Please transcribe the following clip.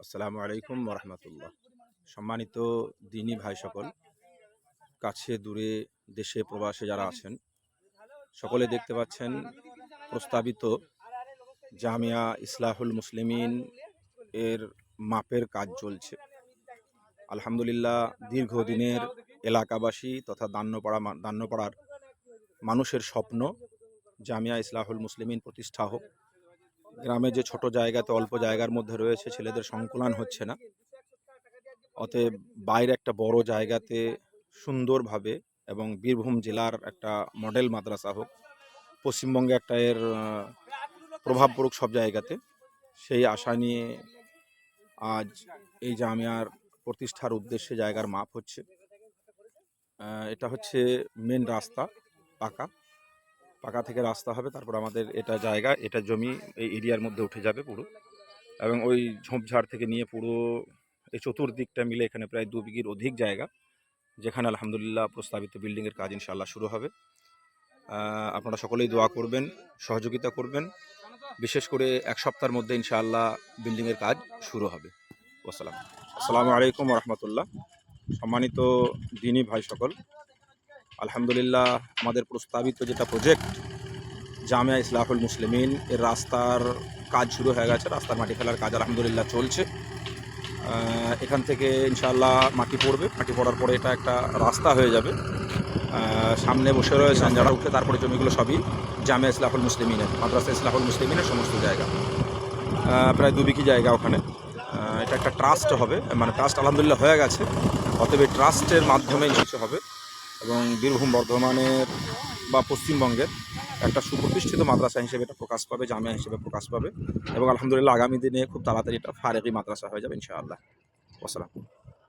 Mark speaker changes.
Speaker 1: আসসালামু আলাইকুম রহমতুল্লাহ সম্মানিত দিনী ভাই সকল, কাছে দূরে দেশে প্রবাসে যারা আছেন, সকলে দেখতে পাচ্ছেন প্রস্তাবিত জামিয়া ইসলাহুল মুসলিমিন এর মাপের কাজ চলছে। আলহামদুলিল্লাহ, দীর্ঘদিনের এলাকাবাসী তথা দান্যপাড়া মা- দান্যপাড়ার মানুষের স্বপ্ন জামিয়া ইসলাহুল মুসলিমিন প্রতিষ্ঠা হোক। গ্রামে যে ছোট জায়গাতে অল্প জায়গার মধ্যে রয়েছে, ছেলেদের সংকুলান হচ্ছে না। অতএব বাইরে একটা বড় জায়গাতে সুন্দরভাবে এবং বীরভূম জেলার একটা মডেল মাদ্রাসা হোক, পশ্চিমবঙ্গে একটা এর প্রভাব পড়ুক সব জায়গাতে, সেই আশা নিয়ে আজ এই জামিয়ার প্রতিষ্ঠার উদ্দেশ্যে জায়গার মাপ হচ্ছে। এটা হচ্ছে মেন রাস্তা, পাকা। পাকা থেকে রাস্তা হবে, তারপর আমাদের এটা জায়গা, এটা জমি এই এরিয়ার মধ্যে উঠে যাবে পুরো। এবং ওই ঝোপঝাড় থেকে নিয়ে পুরো এই চতুর্দিকটা মিলে এখানে প্রায় দু বিঘির অধিক জায়গা, যেখানে আলহামদুলিল্লাহ প্রস্তাবিত বিল্ডিংয়ের কাজ ইনশাল্লাহ শুরু হবে। আপনারা সকলেই দোয়া করবেন, সহযোগিতা করবেন। বিশেষ করে এক সপ্তাহের মধ্যে ইনশাআল্লাহ বিল্ডিংয়ের কাজ শুরু হবে। ওসালাম আসসালামু আলাইকুম রহমতুল্লাহ। সম্মানিত দিনী ভাই সকল আলহামদুলিল্লাহ, আমাদের প্রস্তাবিত যেটা প্রজেক্ট জামিয়া ইসলাহুল মুসলিমিন, এর রাস্তার কাজ শুরু হয়ে গেছে, রাস্তার মাটি ফেলার কাজ আলহামদুলিল্লাহ চলছে। এখান থেকে ইনশাআল্লাহ মাটি পড়বে, মাটি পড়ার পরে এটা একটা রাস্তা হয়ে যাবে। সামনে বসে রয়েছেন যারা, উঠে তারপরে জমিগুলো সবই জামিয়া ইসলাহুল মুসলিমিনের, মাদ্রাসা ইসলাহুল মুসলিমিনের সমস্ত জায়গা। প্রায় দু বিঘি জায়গা ওখানে। এটা একটা ট্রাস্ট হবে মানে ট্রাস্ট আলহামদুলিল্লাহ হয়ে গেছে। অতএব ট্রাস্টের মাধ্যমে কিছু হবে। এবং বীরভূম বর্ধমানের বা পশ্চিমবঙ্গের একটা সুপ্রতিষ্ঠিত মাদ্রাসা হিসেবে এটা প্রকাশ পাবে, জামিয়া হিসেবে প্রকাশ পাবে। এবং আলহামদুলিল্লাহ আগামী দিনে খুব তাড়াতাড়ি এটা ফারেকি মাদ্রাসা হয়ে যাবে ইনশাআল্লাহ। ওসালাম